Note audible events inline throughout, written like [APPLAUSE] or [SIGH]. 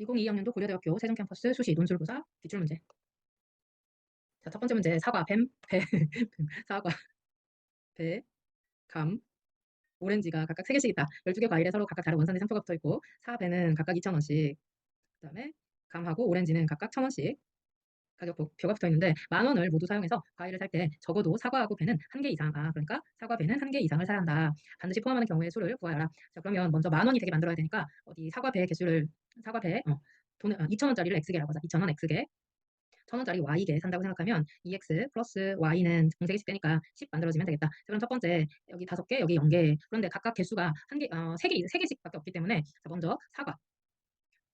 2022학년도 고려대학교 세종캠퍼스 수시 논술고사 기출문제. 자, 첫 번째 문제 사과, 뱀, 배, [LAUGHS] 뱀, 사과, 배, 감, 오렌지가 각각 3개씩 있다. 12개 과일에 서로 각각 다른 원산지 상표가 붙어 있고 사배는 각각 2,000원씩 그 다음에 감하고 오렌지는 각각 1,000원씩 가격 표- 표가 붙어 있는데 만 원을 모두 사용해서 과일을 살 때 적어도 사과하고 배는 한 개 이상 아 그러니까 사과 배는 한 개 이상을 사야 한다. 반드시 포함하는 경우의 수를 구하여라. 자 그러면 먼저 만 원이 되게 만들어야 되니까 어디 사과 배 개수를 사과 배 어, 돈을 아, 2,000원짜리를 x개라고 하자. 2,000원 x개 1,000원짜리 y개 산다고 생각하면 2x 플러스 y는 공세개씩 되니까 10 만들어지면 되겠다. 자, 그럼 첫 번째 여기 다섯 개 여기 0개 그런데 각각 개수가 한 개, 어, 세 개, 세 개씩밖에 없기 때문에 자, 먼저 사과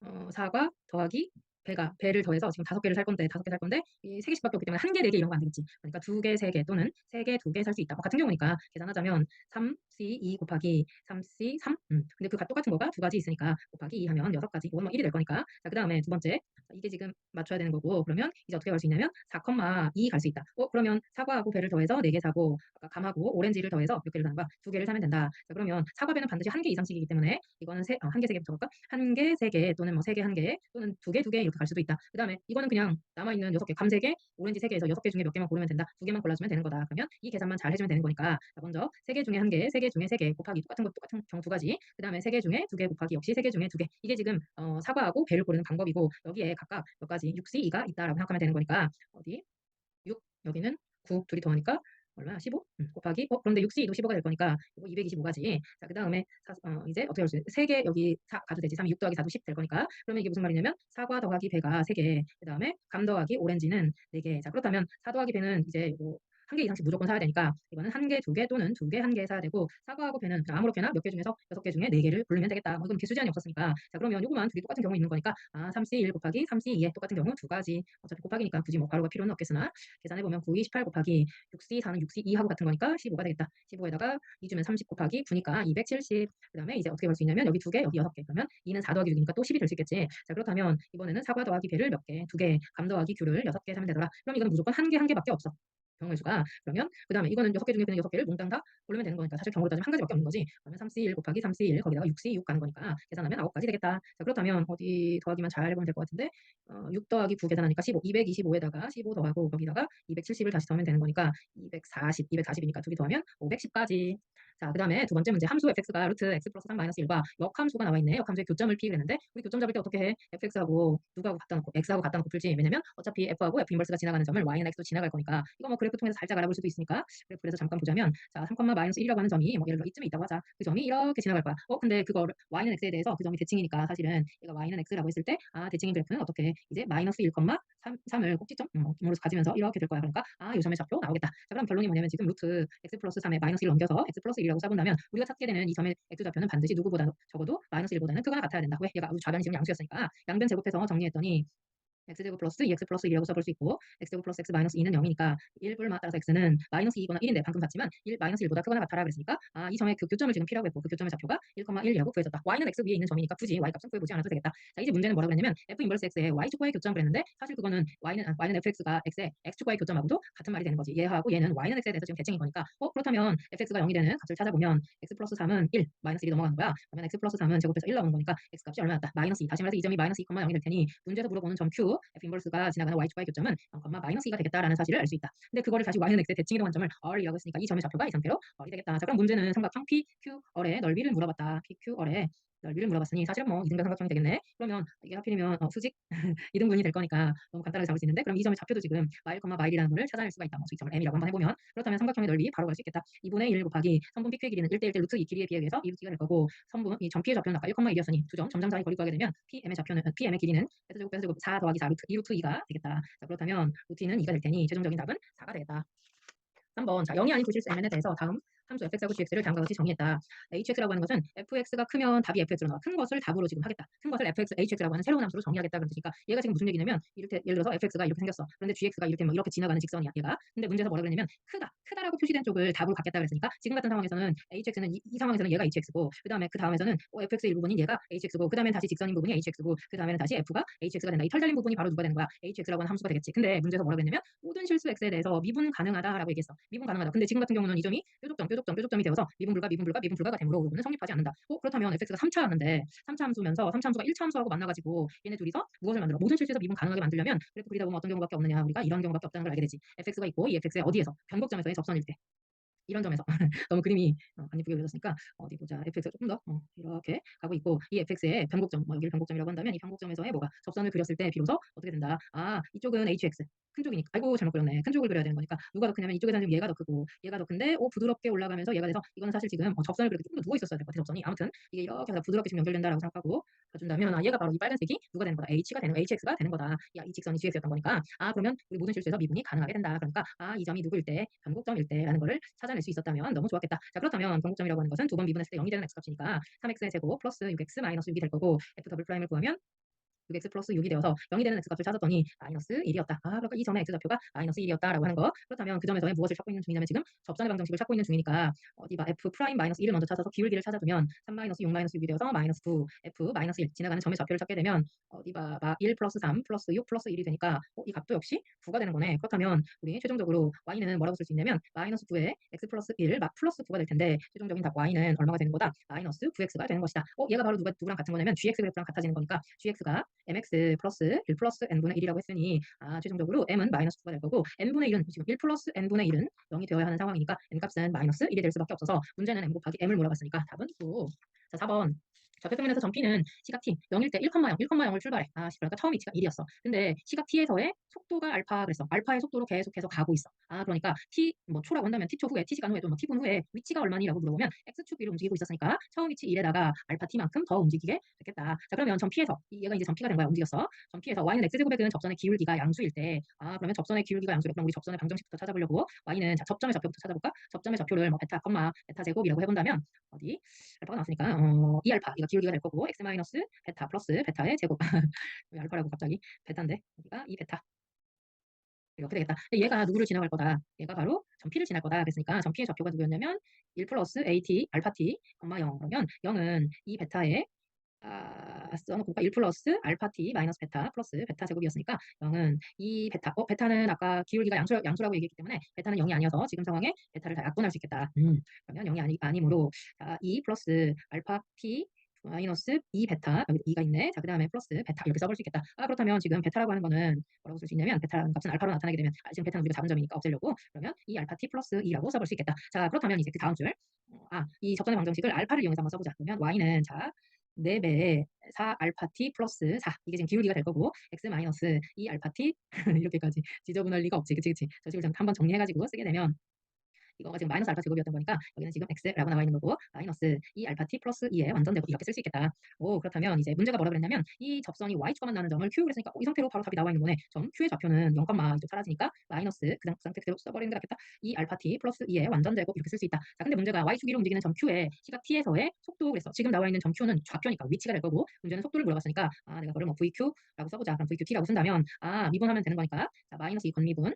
어, 사과 더하기 배가 배를 더해서 지금 다섯 개를 살 건데 다섯 개 살 건데 이 세 개씩밖에 없기 때문에 한 개, 네 개 이런 거 안 되겠지. 그러니까 두 개, 세 개 또는 세 개, 두 개 살 수 있다. 뭐 같은 경우니까 계산하자면 3c 2 곱하기 3c 3. 음. 근데 그 똑같은 거가 두 가지 있으니까 곱하기 2 하면 여섯 가지. 이건 뭐 1이 될 거니까. 자, 그다음에 두 번째. 자, 이게 지금 맞춰야 되는 거고 그러면 이제 어떻게 갈 수 있냐면 4,2 갈 수 있다. 어, 그러면 사과하고 배를 더해서 네 개 사고 아까 감하고 오렌지를 더해서 몇 개를 사는 거야? 두 개를 사면 된다. 자, 그러면 사과배는 반드시 한 개 이상씩이기 때문에 이거는 세, 어, 한 개, 세개 붙여볼까? 한 개, 세 개 또는 뭐 세 개, 한 개 또는 두 개, 두 개 이렇게 갈 수도 있다. 그 다음에 이거는 그냥 남아있는 여섯 개, 감세 개, 오렌지 세 개에서 여섯 개 중에 몇 개만 고르면 된다. 두 개만 골라주면 되는 거다. 그러면 이 계산만 잘 해주면 되는 거니까 자, 먼저 세개 중에 한 개, 세개 중에 세개 곱하기 똑같은 것 똑같은 경우 두 가지. 그 다음에 세개 중에 두개 곱하기 역시 세개 중에 두 개. 이게 지금 어, 사과하고 배를 고르는 방법이고 여기에 각각 몇 가지 6C, 2가 있다라고 생각하면 되는 거니까 어디 6 여기는 9 둘이 더하니까 얼마야? 15? 음, 곱하기 어 그런데 6C 2도 15가 될 거니까 이거 225가지. 자, 그 다음에 사, 어, 이제 어떻게 할수 있어? 3개 여기 4 가도 되지. 3 6 더하기 4도 10 될 거니까. 그러면 이게 무슨 말이냐면 사과 더하기 배가 3개. 그 다음에 감 더하기 오렌지는 4개. 자, 그렇다면 사 더하기 배는 이제 이거 한 개 이상씩 무조건 사야 되니까 이거는 한 개, 두 개 또는 두 개, 한 개 사야 되고 사과하고 배는 아무렇게나 몇 개 중에서 여섯 개 중에 네 개를 고르면 되겠다. 뭐 이건 개수 제한이 없었으니까 자 그러면 요거만 둘이 똑같은 경우 있는 거니까 아 3C 1 곱하기 3C 2에 똑같은 경우 두 가지 어차피 곱하기니까 굳이 뭐 가로가 필요는 없겠으나 계산해 보면 9, 2, 18 곱하기 6C 4는 6C 2하고 같은 거니까 15가 되겠다. 15에다가 2주면 30 곱하기 9니까 270. 그다음에 이제 어떻게 볼 수 있냐면 여기 두 개, 여기 여섯 개. 그러면 2는 4 더하기 6이니까 또 10이 될 수 있겠지. 자 그렇다면 이번에는 사과 더하기 배를 몇 개, 두 개, 감 더하기 귤을 여섯 개 사면 되더라. 그럼 이건 무조건 한 개, 한 개밖에 없어. 경우의 수가 그러면 그 다음에 이거는 여섯 개 중에 그냥 여섯 개를 몽땅 다 고르면 되는 거니까 사실 경우로 따지면 한 가지밖에 없는 거지. 그러면 3C 1 곱하기 3C 1 거기다가 6C 6 가는 거니까 계산하면 9가지 되겠다. 자 그렇다면 어디 더하기만 잘 해보면 될 것 같은데 어, 6 더하기 9 계산하니까 15 225에다가 15 더하고 거기다가 270을 다시 더하면 되는 거니까 240 240이니까 두개 더하면 510까지 자, 그 다음에 두 번째 문제 함수 fx가 루트 x 플러스 3 마이너스 1과 역함수가 나와 있네. 역함수의 교점을 피기를 했는데 우리 교점 잡을 때 어떻게 해? fx하고 누구하고 갖다 놓고 x하고 갖다 놓고 풀지. 왜냐면 어차피 f하고 f 인버스가 지나가는 점을 y는 x도 지나갈 거니까 이거 뭐 그래프 통해서 살짝 알아볼 수도 있으니까 그래프에서 잠깐 보자면 자, 3, 마이너스 1이라고 하는 점이 뭐 예를 들어 이쯤에 있다고 하자. 그 점이 이렇게 지나갈 거야. 어, 근데 그거 y는 x에 대해서 그 점이 대칭이니까 사실은 얘가 y는 x라고 했을 때 아, 대칭인 그래프는 어떻게 이제 마이너스 1, 3, 3을 꼭지점 음, 으로 가지면서 이렇게 될 거야. 그러니까 아, 요 점의 좌표 나오겠다. 자, 그럼 결론이 뭐냐면 지금 루트 x 플러스 3에 마이너스 1을 옮겨서 x 플러스 1이라고 써본다면 우리가 찾게 되는 이 점의 x좌표는 반드시 누구보다 적어도 마이너스 1보다는 크거나 같아야 된다. 왜? 얘가 좌변이 지금 양수였으니까 양변 제곱해서 정리했더니 x제곱 플러스 2x 플러스 1이라고 써볼 수 있고 x제곱 플러스 x 마이너스 2는 0이니까 1불마 따라서 x는 마이너스 2거나 1인데 방금 봤지만 1 마이너스 1보다 크거나 같아라 그랬으니까 아 이 점의 그 교점을 지금 필요하고 했고 그 교점의 좌표가 1,1이라고 구해졌다. y는 x 위에 있는 점이니까 굳이 y 값은 구해보지 않아도 되겠다. 자 이제 문제는 뭐라고 그랬냐면 f 인버스 x의 y 축과의 교점 그랬는데 사실 그거는 y는 아, y는 fx가 x의 x 축과의 교점하고도 같은 말이 되는 거지. 얘하고 얘는 y는 x에 대해서 지금 대칭인 거니까 어 그렇다면 fx가 0이 되는 값을 찾아보면 x 플러스 3은 1 마이너스 1이 넘어가는 거야. 그러면 x 플러스 3은 제곱해서 1 나오는 거니까 x 값이 얼마였다? 마이너스 2. 다시 말해서 이 점이 마이너스 2,0이 될 테니 문제에서 물어보는 점 q f 인버스가 지나가는 y축과의 교점은 0, 마이너스 2가 되겠다라는 사실을 알 수 있다. 근데 그거를 다시 y는 x의 대칭이동한 점을 r이라고 했으니까 이 점의 좌표가 이 상태로 r이 되겠다. 자 그럼 문제는 삼각형 PQR의 넓이를 물어봤다. PQR의 넓이를 물어봤으니 사실은 뭐 이등변 삼각형이 되겠네. 그러면 이게 하필이면 어, 수직 [LAUGHS] 이등분이 될 거니까 너무 간단하게 잡을 수 있는데 그럼 이 점의 좌표도 지금 마일, 마일이라는 거를 찾아낼 수가 있다. 뭐 수익점을 m이라고 한번 해보면 그렇다면 삼각형의 넓이 바로 갈 수 있겠다. 2분의 1 곱하기 선분 PQ의 길이는 1대 1대 루트 2 길이에 비해서 2루트가 될 거고 선분 이 점P의 좌표는 아까 1,1이었으니 두점 점점 사이 거리 구하게 되면 PM의 좌표는 어, PM의 길이는 베타제곱 베타제곱 4 더하기 4 루트 2 루트 2가 되겠다. 자 그렇다면 루트 2는 2가 될 테니 최종적인 답은 4가 되겠다. 3번 자 0이 아닌 구실수 mn에 대해서 다음 함수 fx하고 gx를 다음과 같이 정의했다. hx라고 하는 것은 fx가 크면 답이 fx로 나와. 큰 것을 답으로 지금 하겠다. 큰 것을 fx, hx라고 하는 새로운 함수로 정의하겠다 그런 뜻이니까 얘가 지금 무슨 얘기냐면 이렇게 예를 들어서 fx가 이렇게 생겼어. 그런데 gx가 이렇게 뭐 이렇게 지나가는 직선이야. 얘가. 근데 문제에서 뭐라 그랬냐면 크다. 크다라고 표시된 쪽을 답으로 갖겠다 그랬으니까 지금 같은 상황에서는 hx는 이, 이 상황에서는 얘가 hx고 그다음에 그 다음에서는 어, fx의 일부분인 얘가 hx고 그다음에 다시 직선인 부분이 hx고 그다음에는 다시 f가 hx가 된다. 이 털 달린 부분이 바로 누가 되는 거야? hx라고 하는 함수가 되겠지. 근데 문제에서 뭐라 그랬냐면 모든 실수 x에 대해서 미분 가능하다라고 얘기했어. 미분 가능하다. 근데 지금 같은 경우는 이 점이 뾰족점 뾰족점 뾰족점이 되어서 미분 불가 미분 불가 미분 불가가 되므로 요거는 성립하지 않는다. 어 그렇다면 fx가 3차였는데 3차 함수면서 3차 함수가 1차 함수하고 만나가지고 얘네 둘이서 무엇을 만들어? 모든 실수에서 미분 가능하게 만들려면 그래프 그리다 보면 어떤 경우밖에 없느냐? 우리가 이런 경우밖에 없다는 걸 알게 되지. fx가 있고 이 fx의 어디에서 변곡점에서의 접선일 때 이런 점에서 [LAUGHS] 너무 그림이 어, 안 이쁘게 그려졌으니까 어디 보자 fx가 조금 더 어, 이렇게 가고 있고 이 fx의 변곡점 뭐 여기를 변곡점이라고 한다면 이 변곡점에서의 뭐가 접선을 그렸을 때 비로소 어떻게 된다 아 이쪽은 hx 큰 쪽이니까 아이고 잘못 그렸네. 큰 쪽을 그려야 되는 거니까. 누가 더 크냐면 이쪽에서는 얘가 더 크고 얘가 더 큰데 오 부드럽게 올라가면서 얘가 돼서 이거는 사실 지금 어, 접선을 그렇게 조금 더 누워 있었어야 될 것 같아 접선이. 아무튼 이게 이렇게 해서 부드럽게 지금 연결된다라고 생각하고 가준다면 아 얘가 바로 이 빨간색이 누가 되는 거다. H가 되는 hx가 되는 거다. 야 이 직선이 gx였던 거니까. 아 그러면 우리 모든 실수에서 미분이 가능하게 된다. 그러니까 아 이 점이 누구일 때 변곡점일 때라는 거를 찾아낼 수 있었다면 너무 좋았겠다. 자 그렇다면 변곡점이라고 하는 것은 두 번 미분했을 때 0이 되는 x값이니까 3x의 제곱 플러스 6x 마이너스 6이 될 거고 f 더블 프라임을 구하면 6x 플러스 6이 되어서 0이 되는 x값을 찾았더니 마이너스 1이었다. 아, 그러니까 이 점의 x좌표가 마이너스 1이었다라고 하는 거. 그렇다면 그 점에서의 무엇을 찾고 있는 중이냐면 지금 접선의 방정식을 찾고 있는 중이니까 어디 봐 f 프라임 마이너스 1을 먼저 찾아서 기울기를 찾아두면 3 마이너스 6 마이너스 6이 되어서 마이너스 9 f 마이너스 1 지나가는 점의 좌표를 찾게 되면 어디 봐, 1 플러스 3 플러스 6 플러스 1이 되니까 어, 이 값도 역시 9가 되는 거네. 그렇다면 우리 최종적으로 y는 뭐라고 쓸 수 있냐면 마이너스 9에 x 플러스 1 플러스 9가 될 텐데 최종적인 답 y는 얼마가 되는 거다? 마이너스 9x가 되는 것이다. 어, 얘가 바로 누가 누구랑 같은 거냐면 gx 그래프랑 같아지는 거니까 gx가 mx 플러스 1 플러스 n분의 1이라고 했으니 아, 최종적으로 m은 마이너스 9가 될 거고 n분의 1은 지금 1 플러스 n분의 1은 0이 되어야 하는 상황이니까 n값은 마이너스 1이 될 수밖에 없어서 문제는 m 곱하기 m을 물어봤으니까 답은 9. 자, 4번 좌표 평면에서 점 P는 시각 t 0일 때 1,0, 1,0을 출발해. 아, 그러니까 처음 위치가 1이었어. 근데 시각 t에서의 속도가 알파 그랬어. 알파의 속도로 계속해서 가고 있어. 아, 그러니까 t 뭐 초라고 한다면 t초 후에 t 시간 후에도 뭐 t분 후에 위치가 얼마니라고 물어보면 x축 위로 움직이고 있었으니까 처음 위치 1에다가 알파 t만큼 더 움직이게 됐겠다. 자, 그러면 점 P에서 얘가 이제 점 P가 된 거야. 움직였어. 점 P에서 y는 x제곱액은 접선의 기울기가 양수일 때 아, 그러면 접선의 기울기가 양수래. 그럼 우리 접선의 방정식부터 찾아보려고 y는 자, 접점의 좌표부터 찾아볼까? 접점의 좌표를 뭐 베타, 컴마, 베타 제곱이라고 해 본다면 어디 알파가 나왔으니까 어, 이 알파 이거 기울기가 될 거고 x 마이너스 베타 플러스 베타의 제곱 [LAUGHS] 왜 알파라고 갑자기 베타인데 여기가 이 베타 이렇게 되겠다. 얘가 누구를 지나갈 거다? 얘가 바로 점 P를 지날 거다. 그랬으니까 점 P의 좌표가 누구였냐면 1 플러스 AT 알파 T, 콤마 0 그러면 0은 이 베타의 아, 써놓고 1 플러스 알파 t 마이너스 베타 플러스 베타 제곱이었으니까 0은 이 베타 어 베타는 아까 기울기가 양수, 양수라고 얘기했기 때문에 베타는 0이 아니어서 지금 상황에 베타를 다 약분할 수 있겠다. 음, 그러면 0이 아니, 아니므로 자, 2 플러스 알파 t 마이너스 2 베타 여기 2가 있네. 자, 그 다음에 플러스 베타 이렇게 써볼 수 있겠다. 아, 그렇다면 지금 베타라고 하는 거는 뭐라고 쓸 수 있냐면 베타라는 값은 알파로 나타나게 되면 아, 지금 베타는 우리가 잡은 점이니까 없애려고 그러면 이 알파 t 플러스 2라고 써볼 수 있겠다. 자, 그렇다면 이제 그 다음 줄 어, 아, 이 접선의 방정식을 알파를 이용해서 한번 써보자. 그러면 y는 자 4배에 4 알파 t 플러스 4 이게 지금 기울기가 될 거고 x 마이너스 2 알파 t [LAUGHS] 이렇게까지 지저분할 리가 없지 그치 그치 저 식을 한번 정리해가지고 쓰게 되면 이거가 지금 마이너스 알파 제곱이었던 거니까 여기는 지금 x라고 나와 있는 거고 마이너스 2 알파 t 플러스 2의 완전 제곱 이렇게 쓸 수 있겠다. 오 그렇다면 이제 문제가 뭐라 그랬냐면 이 접선이 y축과 만나는 점을 q 그랬으니까 어, 이 상태로 바로 답이 나와 있는 거네. 점 q의 좌표는 0, 이쪽 사라지니까 마이너스 그 상태 그대로 써버리는 게 낫겠다. 2 알파 t 플러스 2의 완전 제곱 이렇게 쓸 수 있다. 자 근데 문제가 y축 위로 움직이는 점 q의 시각 t에서의 속도 그랬어. 지금 나와 있는 점 q는 좌표니까 위치가 될 거고 문제는 속도를 물어봤으니까 아 내가 그걸 뭐 vq라고 써보자. 그럼 vqt라고 쓴다면 아 미분하면 되는 거니까 자 마이너스 2 건미분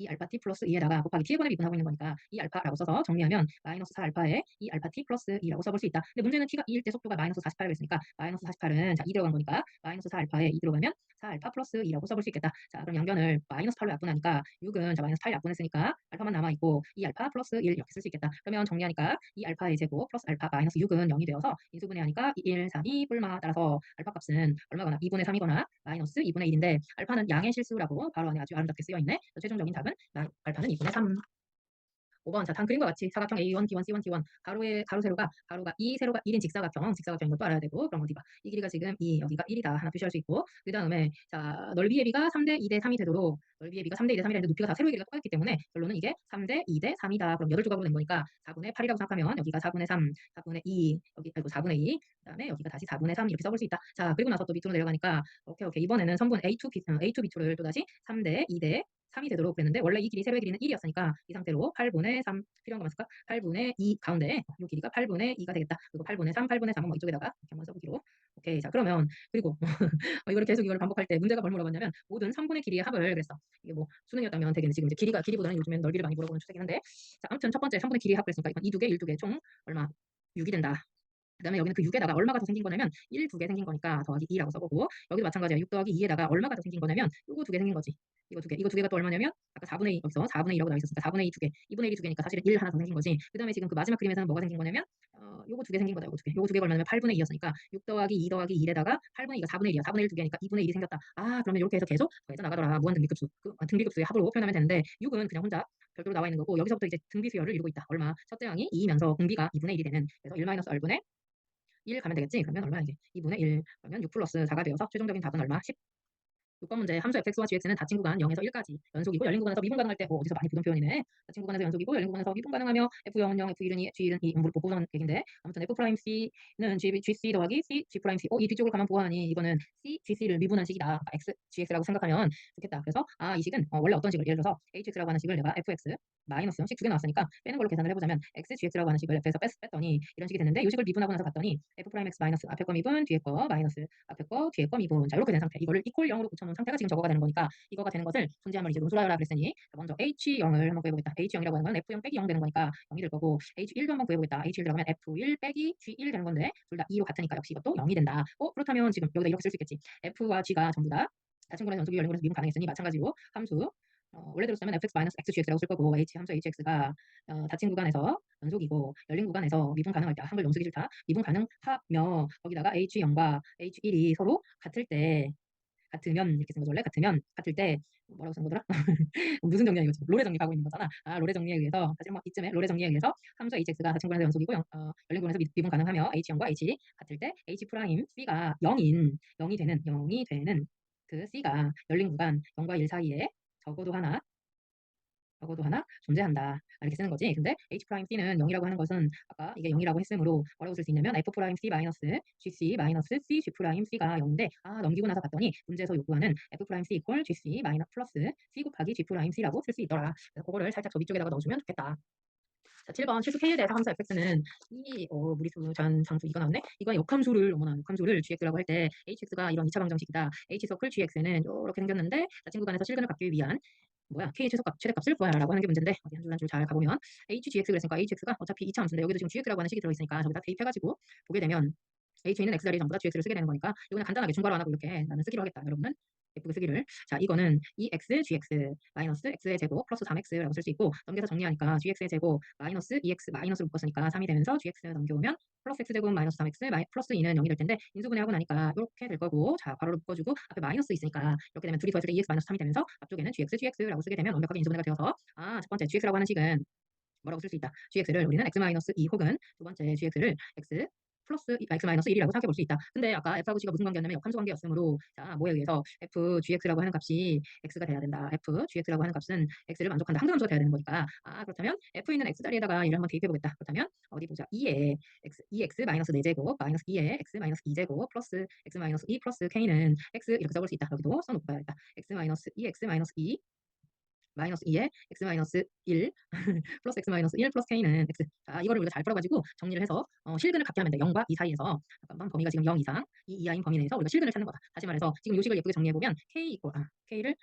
이 알파 t 플러스 2에다가 곱하기 t분의 미분하고 있는 거니까 이 알파라고 써서 정리하면 마이너스 4 알파에 이 알파 t 플러스 2라고 써볼 수 있다. 근데 문제는 t가 2일 때 속도가 마이너스 48을 했으니까 마이너스 48은 자, 2 들어간 거니까 마이너스 4 알파에 2 들어가면 4 알파 플러스 2라고 써볼 수 있겠다. 자 그럼 양변을 마이너스 8로 약분하니까 6은 자 마이너스 8 약분했으니까 알파만 남아있고 이 알파 플러스 1 이렇게 쓸 수 있겠다. 그러면 정리하니까 이 알파의 제곱 플러스 알파 마이너스 6은 0이 되어서 인수분해 하니까 1, 3, 2 뿔마 따라서 알파 값은 얼마거나 2분의 3이거나 마이너스 2분의 1인데 알파는 양의 실수라고 바로 안에 아주 아름답게 쓰여있네. 최종적인 답은 알파는 2분의 3. 5번 자, 단 그림과 같이 사각형 A1, B1, C1, D1 가로의 가로 세로가 가로가 2 세로가 1인 직사각형 직사각형인 것도 알아야 되고 그럼 어디 봐. 이 길이가 지금 2 여기가 1이다 하나 표시할 수 있고 그 다음에 자 넓이의 비가 3대 2대 3이 되도록 넓이의 비가 3대 2대 3이라는데 높이가 다 세로의 길이가 똑같기 때문에 결론은 이게 3대 2대 3이다. 그럼 8조각으로 된 거니까 4분의 8이라고 생각하면 여기가 4분의 3, 4분의 2 여기 아이고 4분의 2 그다음에 여기가 다시 4분의 3 이렇게 써볼 수 있다. 자 그리고 나서 또 밑으로 내려가니까 오케이 오케이 이번에는 선분 A2, B, A2, B2를 또 다시 3대 2대 3이 되도록 그랬는데 원래 이 길이 세로의 길이는 1이었으니까 이 상태로 8분의 3 필요한 거 맞을까? 8분의 2 가운데 이 길이가 8분의 2가 되겠다. 그리고 8분의 3, 8분의 3은 뭐 이쪽에다가 이렇게 한번 써보기로. 오케이. 자 그러면 그리고 [LAUGHS] 이걸 계속 이걸 반복할 때 문제가 뭘 물어봤냐면 모든 3분의 길이의 합을 그랬어. 이게 뭐 수능이었다면 되게 지금 이제 길이가 길이보다는 요즘엔 넓이를 많이 물어보는 추세긴 한데 자 아무튼 첫 번째 3분의 길이의 합 그랬으니까 이건 2, 2개, 1, 2개 총 얼마? 6이 된다. 그 다음에 여기는 그 6에다가 얼마가 더 생긴 거냐면 1, 2개 생긴 거니까 더하기 2라고 써보고 여기도 마찬가지야. 6 더하기 2에다가 얼마가 더 생긴 거냐면 요거 두개 생긴 거지. 이거 두 개. 이거 두 개가 또 얼마냐면 아까 4분의 2 여기서 4분의 2라고 나와 있었으니까 4분의 2 두 개. 2분의 1이 두 개니까 사실은 1 하나 더 생긴 거지. 그 다음에 지금 그 마지막 그림에서는 뭐가 생긴 거냐면 어, 요거 두 개 생긴 거다. 요거 두 개. 요거 두 개가 얼마냐면 8분의 2였으니까 6 더하기 2 더하기 1에다가 8분의 2가 4분의 1이야. 4분의 1 두 개니까 2분의 1이 생겼다. 아, 그러면 이렇게 해서 계속 더해져 나가더라. 무한 등비급수. 그 아, 등비급수의 합으로 표현하면 되는데 6은 그냥 혼자 별도로 나와 있는 거고 여기서부터 이제 등비 수열을 이루고 있다. 얼마? 첫째 항이 2이면서 공비가 2분의 1이 되는 그래서 1-r분의 1 가면 되겠지? 그러면 얼마야 이게? 2분의 1 그러면 6 플러스 4가 되어서 최종적인 답은 얼마? 10 6번 문제 함수 fx와 gx는 닫힌 구간 0에서 1까지 연속이고 열린 구간에서 미분 가능할 때 어, 어디서 많이 보던 표현이네. 닫힌 구간에서 연속이고 열린 구간에서 미분 가능하며 f0은 0, f1은 2, g1은 2 음으로 보고선 얘긴데 아무튼 f 프라임 c는 g, gc 더하기 c, g 프라임 c 어, 이 뒤쪽으로 가면 보아하니 이거는 c, gc를 미분한 식이다. 그러니까 x, gx라고 생각하면 좋겠다. 그래서 아, 이 식은 어, 원래 어떤 식을 예를 들어서 hx라고 하는 식을 내가 fx 마이너스 식 두 개 나왔으니까 빼는 걸로 계산을 해보자면 x, gx라고 하는 식을 f에서 뺐, 뺐더니 이런 식이 됐는데 이 식을 미분하고 나서 봤더니 f 프라임 x 마이너스 앞에 거 미분, 뒤에 거 마이너스 앞에 거, 뒤에 거 미분 자 이렇게 된 상태 이거를 이퀄 0으로 고쳐놓은 상태가 지금 저거가 되는 거니까 이거가 되는 것을 존재함을 이제 논술하여라 그랬으니 먼저 h0을 한번 구해보겠다. H0이라고 하는 건 f0 빼기 0 되는 거니까 0이 될 거고 h1도 한번 구해보겠다. H1 들어가면 f1 빼기 g1 되는 건데 둘 다 2로 같으니까 역시 이것도 0이 된다. 어? 그렇다면 지금 여기다 이렇게 쓸 수 있겠지. F와 g가 전부 다 구간에서 연속이 열린 구간에서 미분 가능했으니 마찬가지로 함수 어, 원래대로 쓰면 fx-xgx라고 쓸 거고 h 함수 hx가 어, 닫힌 구간에서 연속이고 열린 구간에서 미분 가능할 때 한글 영수기 싫다. 미분 가능하며 거기다가 h0과 h1이 서로 같을 때 같으면 이렇게 쓴 거죠. 원래 같으면 같을 때 뭐라고 쓴 거더라? [LAUGHS] 무슨 정리야 이거지? 로레 정리하고 있는 거잖아. 아 로레 정리에 의해서 사실 뭐 이쯤에 로레 정리에 의해서 함수 hx가 구간에서 연속이고 영, 어, 미, 미분 가능하며 h0과 h1이 같을 때 h 프라임 c가 0인 0이 되는 0이 되는 그 c가 열린 구간 0과 1 사이에 적어도 하나 적어도 하나 존재한다. 이렇게 쓰는 거지. 근데 h 프라임 c는 0이라고 하는 것은 아까 이게 0이라고 했으므로 뭐라고 쓸 수 있냐면 f 프라임 c 마이너스 gc 마이너스 c g 프라임 c가 0인데 아 넘기고 나서 봤더니 문제에서 요구하는 f 프라임 c 이퀄 gc 마이너 플러스 c 곱하기 g 프라임 c라고 쓸 수 있더라. 그래서 그거를 살짝 저 위 쪽에다가 넣어주면 좋겠다. 자, 7번 실수 K에 대해서 함수 fx는 이 어, 무리수 전 상수 이거 나왔네. 이거 역함수를 어머나 역함수를 gx라고 할 때 hx가 이런 2차 방정식이다. h 서클 gx는 이렇게 생겼는데 닫힌 구간에서 실근을 갖기 위한 뭐야? K 최소값 최대값 쓸 거야 라고 하는 게 문제인데 어디 한 줄 한 줄 잘 가보면 hgx 그랬으니까 hx가 어차피 2차 함수인데 여기도 지금 gx라고 하는 식이 들어있으니까 저기다 대입해가지고 보게 되면 h에 있는 x자리 전부 다 gx를 쓰게 되는 거니까 이거는 간단하게 중괄호 안 하고 이렇게 나는 쓰기로 하겠다. 여러분은 예쁘게 쓰기를 자 이거는 2x gx 마이너스 x의 제곱 플러스 3x라고 쓸 수 있고 넘겨서 정리하니까 gx의 제곱 마이너스 2x 마이너스로 묶었으니까 3이 되면서 gx 넘겨오면 플러스 x제곱 마이너스 3x 마이, 플러스 2는 0이 될 텐데 인수분해하고 나니까 이렇게 될 거고 자 바로로 묶어주고 앞에 마이너스 있으니까 이렇게 되면 둘이 더했을 때 2x 마이너스 3이 되면서 앞쪽에는 gx gx라고 쓰게 되면 완벽하게 인수분해가 되어서 아 첫 번째 gx라고 하는 식은 뭐라고 쓸 수 있다. gx를 우리는 x 마이너스 2 혹은 두 번째 gx를 x 플러스 x 마이너스 1이라고 생각해 볼 수 있다. 근데 아까 f하고 g가 무슨 관계였냐면 역함수 관계였으므로 자 뭐에 의해서 f gx라고 하는 값이 x가 돼야 된다. f gx라고 하는 값은 x를 만족한다. 항등 함수가 돼야 되는 거니까 아 그렇다면 f 있는 x 자리에다가 얘를 한번 대입해 보겠다. 그렇다면 어디 보자. 2에 x 2x 마이너스 4제곱 마이너스 2에 x 마이너스 2제곱 플러스 x 마이너스 2 플러스 k는 x 이렇게 써볼 수 있다. 여기도 써놓고야겠다. x 마이너스 2x 마이너스 2 마이너스 2에 x 마이너스 1 [LAUGHS] 플러스 x 마이너스 1 플러스 k는 x. 자 이거를 우리가 잘 풀어가지고 정리를 해서 어, 실근을 갖게 하면 돼. 0과 2 사이에서. 잠깐만 범위가 지금 0 이상 이 이하인 범위 내에서 우리가 실근을 찾는 거다. 다시 말해서 지금 요 식을 예쁘게 정리해보면 k 이고 아 k를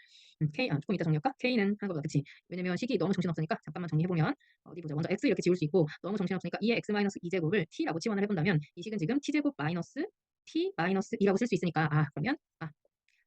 음, k 아 조금 이따 정리할까? k는 하는 거다. 그치? 왜냐면 식이 너무 정신없으니까 잠깐만 정리해보면 어디 보자. 먼저 x 이렇게 지울 수 있고 너무 정신없으니까 2에 x 마이너스 2제곱을 t라고 치환을 해본다면 이 식은 지금 t제곱 마이너스 t 마이너스 2라고 쓸 수 있으니까 아 그러면 아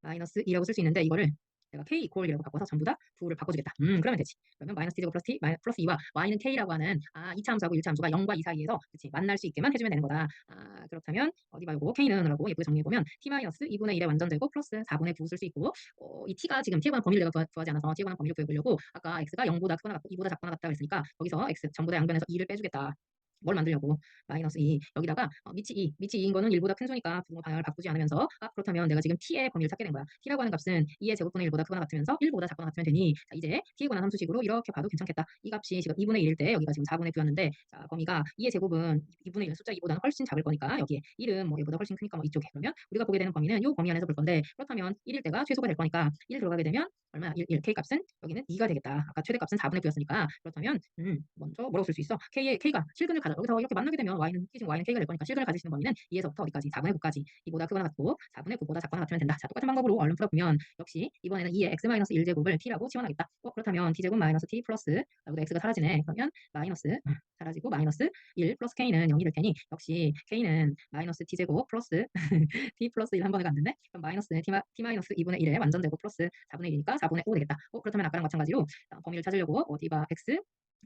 마이너스 2라고 쓸 수 있는데 이거를 내가 k 이퀄 이라고 바꿔서 전부 다 9를 바꿔주겠다. 음, 그러면 되지. 그러면 마이너스 t제곱 플러스 t, 마이, 플러스 2와 y는 k라고 하는 아, 2차 함수하고 1차 함수가 0과 2 사이에서 그치, 만날 수 있게만 해주면 되는 거다. 아, 그렇다면 어디 봐 요거 k는 라고 예쁘게 정리해보면 t 마이너스 2분의 1의 완전 제곱 플러스 4분의 9 쓸 수 있고 어, 이 t가 지금 t에 관한 범위를 내가 구하, 지 않아서 t에 관한 범위를 구해보려고 아까 x가 0보다 크거나 같고 2보다 작거나 같다 그랬으니까 거기서 x 전부 다 양변에서 2를 빼주겠다. 뭘 만들려고 마이너스 2 여기다가 어, 밑이 2 밑이 2인 거는 1보다 큰 수니까 부분 방향을 바꾸지 않으면서 아 그렇다면 내가 지금 t의 범위를 찾게 된 거야. t라고 하는 값은 2의 제곱분의 1보다 크거나 같으면서 1보다 작거나 같으면 되니 자, 이제 t에 관한 함수식으로 이렇게 봐도 괜찮겠다. 이 값이 지금 2분의 1일 때 여기가 지금 4분의 9였는데 자 범위가 2의 제곱은 2분의 1 숫자 2보다는 훨씬 작을 거니까 여기에 1은 뭐 얘보다 훨씬 크니까 뭐 이쪽에. 그러면 우리가 보게 되는 범위는 이 범위 안에서 볼 건데 그렇다면 1일 때가 최소가 될 거니까 1 들어가게 되면 얼마야 1, 1 k 값은 여기는 2가 되겠다. 아까 최대 값은 4분의 9였으니까 그렇다면 음 먼저 뭐라고 쓸수 있어? k의 k가 실근을 가져. 여기서 이렇게 만나게 되면 y는 지금 y는 k가 될 거니까 수 있는 범위는 2에서부터 어디까지 4분의 9까지 이보다 크거나 같고 4분의 9보다 작거나 같으면 된다. 자, 똑같은 방법으로 얼른 풀어보면 역시 이번에는 2의 x-1제곱을 t라고 치환하겠다. 어, 그렇다면 t제곱 마이너스 t 플러스 여기다 x가 사라지네. 그러면 마이너스 음, 사라지고 마이너스 1 플러스 k는 0이 될 테니 역시 k는 마이너스 t제곱 플러스 [LAUGHS] t 플러스 1 한 번에 갔는데 그럼 마이너스 t, 마, t 마이너스 2분의 1의 완전 제곱 플러스 4분의 1이니까 4분의 5 되겠다. 어, 그렇다면 아까랑 마찬가지로 어, 범위를 찾으려고 어디가 x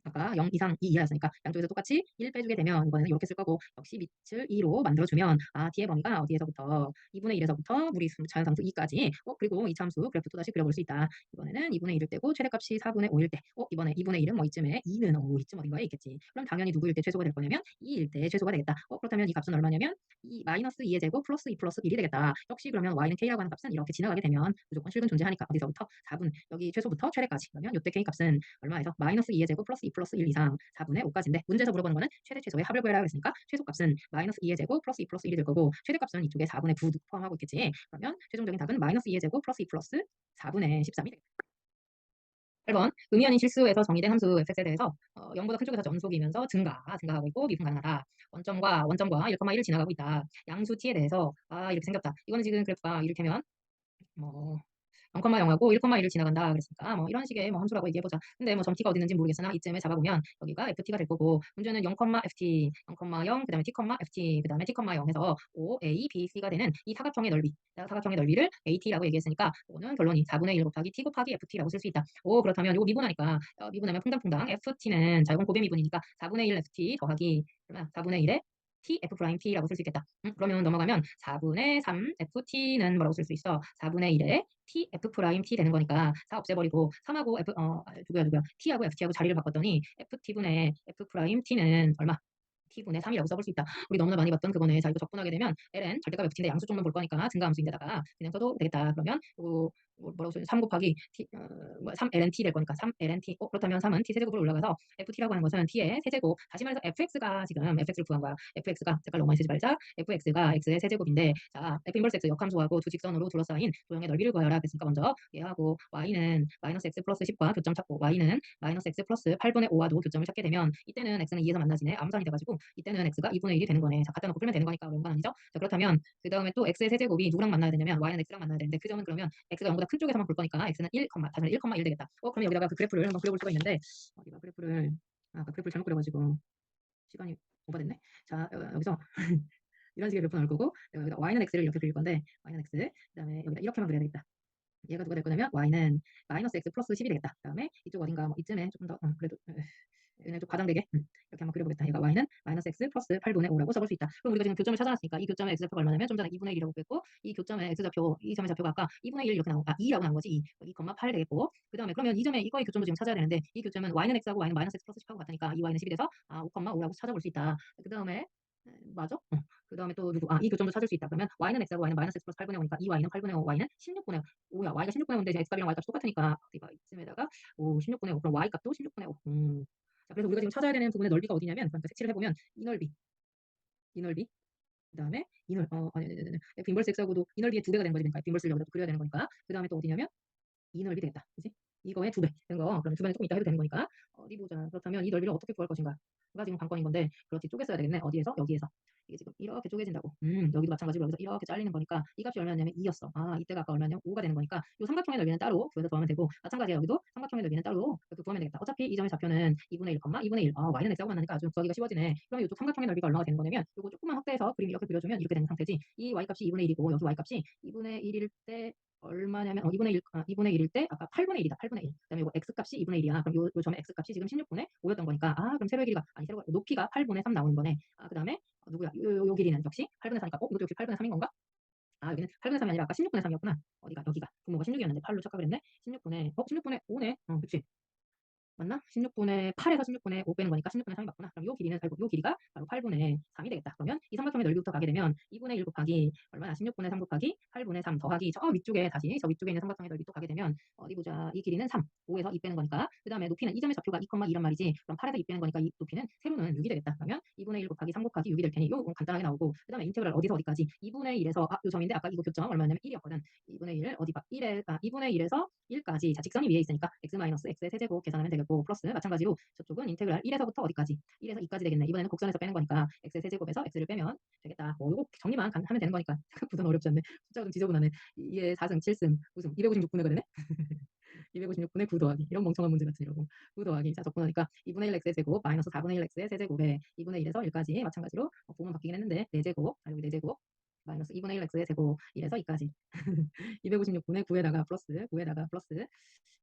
아까 0 이상 2 이하였으니까 양쪽에서 똑같이 1 빼주게 되면 이번에는 이렇게 쓸 거고 역시 밑을 2로 만들어주면 아 뒤의 범위가 어디에서부터 2분의 1에서부터 무리 자연상수 2까지 어 그리고 이 참수 그래프 또 다시 그려볼 수 있다. 이번에는 2분의 1일 때고 최대값이 4분의 5일 때 어, 이번에 2분의 1은 뭐 이쯤에 2는 어, 이쯤 어딘가에 있겠지. 그럼 당연히 누구일 때 최소가 될 거냐면 2일 때 최소가 되겠다. 어, 그렇다면 이 값은 얼마냐면 이 마이너스 2의 제곱 플러스 2 플러스 1이 되겠다. 역시 그러면 y는 k라고 하는 값은 이렇게 지나가게 되면 무조건 실근 존재하니까 어디서부터 4분 여기 최소부터 최대까지 그러면 요때 k 값은 얼마에서 마이너스 2의 제곱 플러스 2 플러스 1 이상 4분의 5까지인데 문제에서 물어보는 거는 최대 최소의 합을 구해라 했으니까 최소값은 마이너스 2의 제곱 플러스 2 플러스 1이 될 거고 최대값은 이쪽에 4분의 9 포함하고 있겠지. 그러면 최종적인 답은 마이너스 2의 제곱 플러스 2 플러스 4분의 13이 되겠다. 8번 의미 아닌 실수에서 정의된 함수 fx에 대해서 어, 0보다 큰 쪽에서 점속이면서 증가, 증가하고 있고 미분 가능하다. 원점과 원점과 1,1을 지나가고 있다. 양수 t에 대해서 아 이렇게 생겼다. 이거는 지금 그래프가 이렇게면 뭐 0,0하고 1,1을 지나간다 그랬으니까 뭐 이런 식의 뭐 함수라고 얘기해보자. 근데 뭐 점 t가 어디 있는지 모르겠으나 이쯤에 잡아보면 여기가 ft가 될 거고 문제는 0, ft, 0,0 그다음에 t, ft 그다음에 t, 0 해서 o, a, b, c가 되는 이 사각형의 넓이 사각형의 넓이를 at라고 얘기했으니까 오는 결론이 4분의 1 곱하기 t 곱하기 ft라고 쓸 수 있다. 오 그렇다면 이거 미분하니까 어, 미분하면 풍당풍당 ft는 자유공 고배 미분이니까 4분의 1 ft 더하기 그러면 4분의 1에 t f 프라임 t라고 쓸 수 있겠다. 음, 그러면 넘어가면 4분의 3 ft는 뭐라고 쓸 수 있어? 4분의 1에 t f 프라임 t 되는 거니까 4 없애버리고 3하고 f 어 누구야 누구야 t하고 ft하고 자리를 바꿨더니 ft분의 f 프라임 t는 얼마? t분의 3이라고 써볼 수 있다. 우리 너무나 많이 봤던 그거네. 자, 이거 적분하게 되면 ln 절대값 ft인데 양수 쪽만 볼 거니까 증가함수인데다가 그냥 써도 되겠다. 그러면 요 뭐, 뭐라고 써요? 3 곱하기 t, 어, 3ln t 될 거니까 3ln t. 어, 그렇다면 3은 t 세제곱으로 올라가서 ft라고 하는 것은 t의 세제곱. 다시 말해서 fx가 지금 fx를 구한 거야. fx가 색깔 너무 많이 쓰지 말자. fx가 x의 세제곱인데 자, f 인버스 x 역함수하고 두 직선으로 둘러싸인 도형의 넓이를 구하라. 그랬으니까 먼저 얘하고 y는 마이너스 x 플러스 10과 교점 찾고 y는 마이너스 x 플러스 8분의 5와도 교점을 찾게 되면 이때는 x는 2에서 만나지네. 암산이 돼가지고 이때는 x가 2분의 1이 되는 거네. 자, 갖다 놓고 풀면 되는 거니까 왼반 아니죠? 자, 그렇다면 그 다음에 또 x의 세제곱이 누구랑 만나야 되냐면 y는 x랑 만나야 되는데 그 점은 그러면 x가 0보다 큰 쪽에서만 볼 거니까 x는 1, 다시 1,1 되겠다. 어, 그러면 여기다가 그 그래프를 한번 그려볼 수가 있는데 어디가 그래프를 아, 그 그래프를 잘못 그려가지고 시간이 오버됐네. 자, 여, 기서 [LAUGHS] 이런 식의 그래프 나올 거고 여기다 y는 x를 이렇게 그릴 건데 y는 x 그다음에 여기다 이렇게만 그려야 되겠다. 얘가 누가 될 거냐면 y는 마이너스 x 플러스 10이 되겠다. 그 다음에 이쪽 어딘가 뭐 이쯤에 조금 더 어, 그래도 [LAUGHS] 그냥 좀 과장되게 음, 이렇게 한번 그려보겠다. 얘가 y는 마이너스 x 플러스 8분의 5라고 써볼 수 있다. 그럼 우리가 지금 교점을 찾아놨으니까 이 교점의 x좌표가 얼마냐면 좀 전에 2분의 1이라고 구했고 이 교점의 x좌표 이 점의 좌표가 아까 2분의 1 이렇게 나오고 아 2라고 나온 거지 2, 2,8 되겠고 그 다음에 그러면 이 점의 이거의 교점도 지금 찾아야 되는데 이 교점은 y는 x하고 y는 마이너스 x 플러스 10하고 같으니까 이 y는 10이 돼서 아 5,5라고 찾아볼 수 있다. 그 다음에 맞아? 어. 그 다음에 또 누구? 아, 이 교점도 찾을 수 있다. 그러면 y는 x하고 y는 마이너스 x 플러스 8분의 5니까 이 y는 8분의 5, y는 16분의 5야. y가 16분의 5인데 이제 x값이랑 y값이 똑같으니까 어디가 이쯤에다가 오, 16분의 5. 그럼 y값도 16분의 5. 음. 자, 그래서 우리가 지금 찾아야 되는 부분의 넓이가 어디냐면 그러니까 색칠을 해보면 이 넓이, 이 넓이, 그 다음에 이 넓, 어, 아니, 아니, 아니, f 인버스 x하고도 이 넓이의 두 배가 되는 f 인버스를 여기다 그려야 되는 거니까. 그 다음에 또 어디냐면 이 넓이 되겠다. 그지? 이거의 두 배 되는 거. 그러면 두 배는 조금 이따 해도 되는 거니까. 어디 보자. 그렇다면 이 넓이를 어떻게 구할 것인가? 가 지금 관건인 건데 그렇지 쪼개서야 되겠네. 어디에서? 여기에서. 이게 지금 이렇게 쪼개진다고. 음, 여기도 마찬가지로 여기서 이렇게 잘리는 거니까 이 값이 얼마냐면 2였어. 아, 이때가 아까 얼마냐면 5가 되는 거니까 이 삼각형의 넓이는 따로 구해서 더하면 되고 마찬가지야 여기도 삼각형의 넓이는 따로 이렇게 구하면 되겠다. 어차피 이 점의 좌표는 2분의 1, 2분의 1. 아, y는 x하고 만나니까 좀 구하기가 쉬워지네. 그러면 이쪽 삼각형의 넓이가 얼마가 되는 거냐면 이거 조금만 확대해서 그림 이렇게 그려주면 이렇게 되는 상태지. 이 y값이 2분의 1이고 여기 y값이 2분의 1일 때 얼마냐면 어, 2분의 1, 아, 2분의 1일 때 아까 8분의 1이다. 8분의 1. 그다음에 이거 x값이 2분의 1이야. 그럼 요, 요 점의 x값이 지금 16분의 5였던 거니까 아, 그럼 세로의 길이가 아니 세로가 높이가 8분의 3 나오는 거네. 아, 그다음에 어, 누구야? 요, 요, 요 길이는 역시 8분의 3이니까 어, 이것도 역시 8분의 3인 건가? 아, 여기는 8분의 3이 아니라 아까 16분의 3이었구나. 어디가? 여기가. 분모가 16이었는데 8로 착각을 했네. 16분의 어, 16분의 5네. 어, 그치. 맞나? 16분의 8에서 16분의 5 빼는 거니까 16분의 3이 맞구나. 그럼 이 길이는 결국 이 길이가 바로 8분의 3이 되겠다. 그러면 이 삼각형의 넓이부터 가게 되면 2분의 1 곱하기 얼마나 16분의 3 곱하기 8분의 3 더하기 저 위쪽에 다시 저 위쪽에 있는 삼각형의 넓이 또 가게 되면 어디 보자. 이 길이는 3, 5에서 2 빼는 거니까 그 다음에 높이는 이 점의 좌표가 2,2란 말이지. 그럼 8에서 2 빼는 거니까 이 높이는 세로는 6이 되겠다. 그러면 2분의 1 곱하기 3 곱하기 6이 될 테니 이거 간단하게 나오고 그 다음에 인테그랄 어디서 어디까지 2분의 1에서 아, 요 점인데 아까 이거 교점 얼마냐면 1이었거든. 2분의 1 어디 봐. 1에 아, 2분의 1에서 1까지 자 직선이 위에 있으니까 x-x의 세제곱 계산하면 되겠고 생겼고 플러스 마찬가지로 저쪽은 인테그랄 1에서부터 어디까지 1에서 2까지 되겠네. 이번에는 곡선에서 빼는 거니까 x의 세제곱에서 x를 빼면 되겠다. 뭐 요거 정리만 간- 하면 되는 거니까 [LAUGHS] 생각보다는 어렵지 않네. 숫자가 좀 지저분하네. 2의 4승 7승 무승 256분의 되네. 256분의 9 더하기 이런 멍청한 문제 같은 이러고 9 더하기 자 적고 나니까 2분의 1 x의 제곱 마이너스 4분의 1 x의 세제곱에 2분의 1에서 1까지 마찬가지로 어, 부분 바뀌긴 했는데 4제곱 아 여기 4제곱 마이너스 2분의 1 x의 제곱 1에서 2까지. 256분의 [LAUGHS] 9에다가 플러스 9에다가 플러스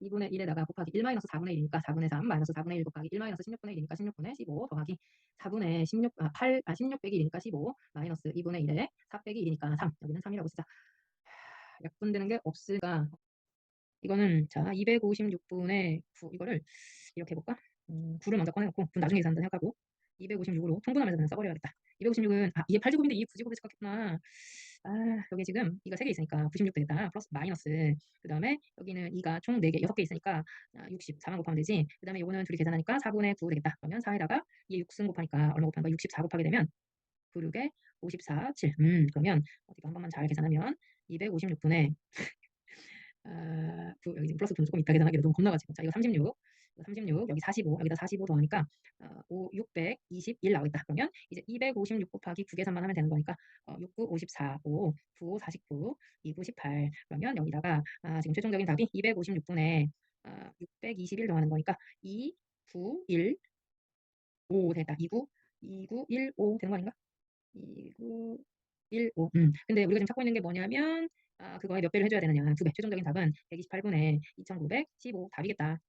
2분의 1에다가 곱하기 1 마이너스 4분의 1이니까 4분의 3 마이너스 4분의 1 곱하기 1 마이너스 16분의 1이니까 16분의 15 더하기 4분의 16, 아, 8, 아, 16 빼기 1이니까 15 마이너스 2분의 1에 4 빼기 1이니까 3 여기는 3이라고 쓰자 하, 약분되는 게 없을까 이거는 자 256분의 9 이거를 이렇게 해볼까? 음, 9를 먼저 꺼내놓고 9 나중에 계산한다 생각하고 256으로 통분하면서 써버려야겠다 256은 아 2의 8제곱인데 2의 9제곱에서 깎였구나. 아 여기 지금 2가 3개 있으니까 96 되겠다. 플러스 마이너스. 그 다음에 여기는 2가 총 4개 6개 있으니까 아, 60 4만 곱하면 되지. 그 다음에 요거는 둘이 계산하니까 4분의 9 되겠다. 그러면 4에다가 2의 6승 곱하니까 얼마 곱하니까 64 곱하게 되면 9, 6에 54, 7 음, 그러면 어디가 한 번만 잘 계산하면 256분의 아, 부, 여기 지금 플러스 분 조금 이따 계산하기로 너무 겁나가지고. 자 이거 36 이거 36 여기 45 여기다 45 더하니까 어, 5, 621 나오겠다. 그러면 이제 256 곱하기 9 계산만 하면 되는 거니까 어, 6, 9, 54 5, 9, 5, 49 2, 9, 18 그러면 여기다가 아, 지금 최종적인 답이 256분의 아, 621 더하는 거니까 2, 9, 1 5 됐다. 29 29 1 5 되는 거 아닌가? 29 1 5 음. 근데 우리가 지금 찾고 있는 게 뭐냐면 아, 그거에 몇 배를 해줘야 되느냐. 두 배. 최종적인 답은 128분의 2915 답이겠다